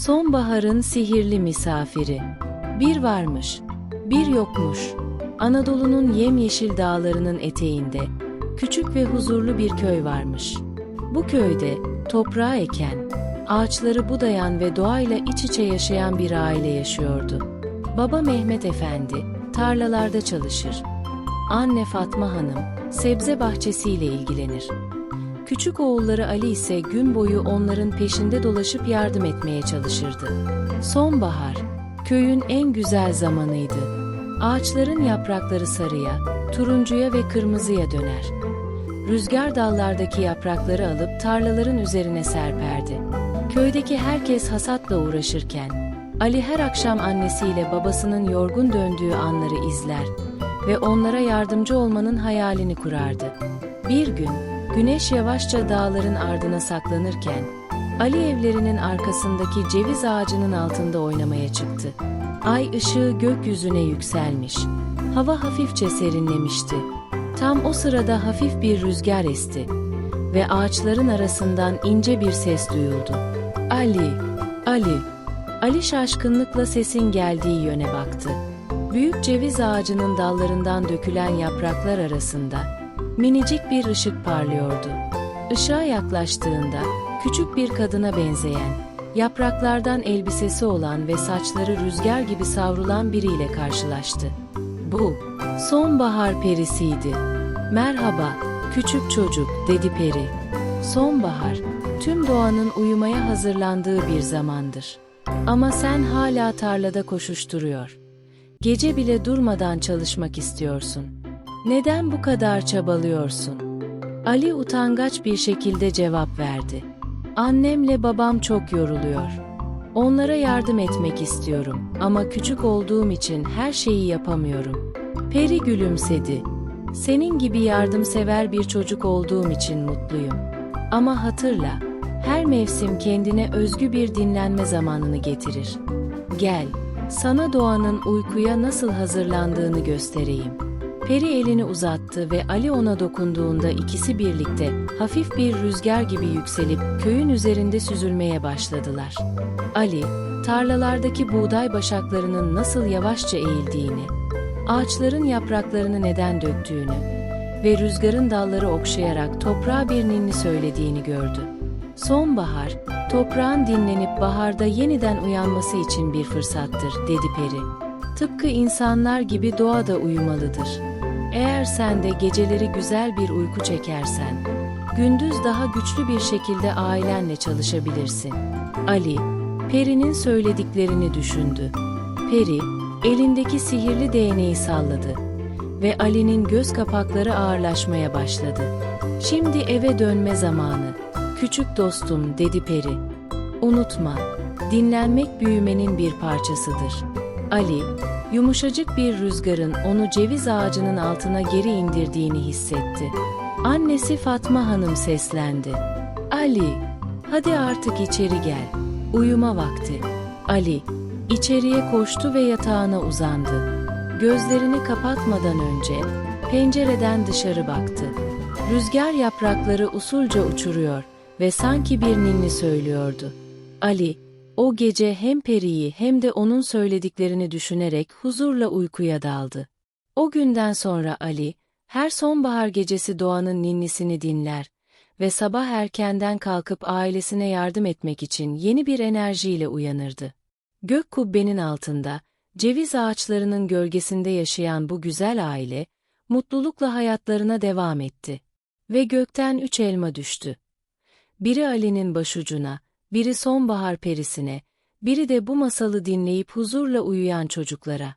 Sonbaharın sihirli misafiri. Bir varmış, bir yokmuş. Anadolu'nun yemyeşil dağlarının eteğinde küçük ve huzurlu bir köy varmış. Bu köyde toprağı eken, ağaçları budayan ve doğayla iç içe yaşayan bir aile yaşıyordu. Baba Mehmet Efendi tarlalarda çalışır. Anne Fatma Hanım sebze bahçesiyle ilgilenir. Küçük oğulları Ali ise gün boyu onların peşinde dolaşıp yardım etmeye çalışırdı. Sonbahar, köyün en güzel zamanıydı. Ağaçların yaprakları sarıya, turuncuya ve kırmızıya döner. Rüzgar dallardaki yaprakları alıp tarlaların üzerine serperdi. Köydeki herkes hasatla uğraşırken, Ali her akşam annesiyle babasının yorgun döndüğü anları izler ve onlara yardımcı olmanın hayalini kurardı. Bir gün, güneş yavaşça dağların ardına saklanırken, Ali evlerinin arkasındaki ceviz ağacının altında oynamaya çıktı. Ay ışığı gökyüzüne yükselmiş. Hava hafifçe serinlemişti. Tam o sırada hafif bir rüzgar esti ve ağaçların arasından ince bir ses duyuldu. Ali, Ali. Ali şaşkınlıkla sesin geldiği yöne baktı. Büyük ceviz ağacının dallarından dökülen yapraklar arasında minicik bir ışık parlıyordu. Işığa yaklaştığında küçük bir kadına benzeyen, yapraklardan elbisesi olan ve saçları rüzgar gibi savrulan biriyle karşılaştı. Bu, sonbahar perisiydi. Merhaba, küçük çocuk, dedi peri. Sonbahar, tüm doğanın uyumaya hazırlandığı bir zamandır. Ama sen hala tarlada koşuşturuyor. Gece bile durmadan çalışmak istiyorsun. Neden bu kadar çabalıyorsun? Ali utangaç bir şekilde cevap verdi. Annemle babam çok yoruluyor. Onlara yardım etmek istiyorum ama küçük olduğum için her şeyi yapamıyorum. Peri gülümsedi. Senin gibi yardımsever bir çocuk olduğum için mutluyum. Ama hatırla, her mevsim kendine özgü bir dinlenme zamanını getirir. Gel, sana doğanın uykuya nasıl hazırlandığını göstereyim. Peri elini uzattı ve Ali ona dokunduğunda ikisi birlikte hafif bir rüzgar gibi yükselip köyün üzerinde süzülmeye başladılar. Ali, tarlalardaki buğday başaklarının nasıl yavaşça eğildiğini, ağaçların yapraklarını neden döktüğünü ve rüzgarın dalları okşayarak toprağa bir ninni söylediğini gördü. Sonbahar, toprağın dinlenip baharda yeniden uyanması için bir fırsattır, dedi peri. Tıpkı insanlar gibi doğa da uyumalıdır. Eğer sen de geceleri güzel bir uyku çekersen, gündüz daha güçlü bir şekilde ailenle çalışabilirsin. Ali, Peri'nin söylediklerini düşündü. Peri, elindeki sihirli değneği salladı ve Ali'nin göz kapakları ağırlaşmaya başladı. Şimdi eve dönme zamanı. Küçük dostum, dedi Peri. Unutma, dinlenmek büyümenin bir parçasıdır. Ali, yumuşacık bir rüzgarın onu ceviz ağacının altına geri indirdiğini hissetti. Annesi Fatma Hanım seslendi. Ali, hadi artık içeri gel. Uyuma vakti. Ali, içeriye koştu ve yatağına uzandı. Gözlerini kapatmadan önce pencereden dışarı baktı. Rüzgar yaprakları usulca uçuruyor ve sanki bir ninni söylüyordu. Ali, o gece hem Peri'yi hem de onun söylediklerini düşünerek huzurla uykuya daldı. O günden sonra Ali, her sonbahar gecesi doğanın ninnisini dinler ve sabah erkenden kalkıp ailesine yardım etmek için yeni bir enerjiyle uyanırdı. Gök kubbenin altında, ceviz ağaçlarının gölgesinde yaşayan bu güzel aile, mutlulukla hayatlarına devam etti. Ve gökten üç elma düştü. Biri Ali'nin başucuna, biri sonbahar perisine, biri de bu masalı dinleyip huzurla uyuyan çocuklara.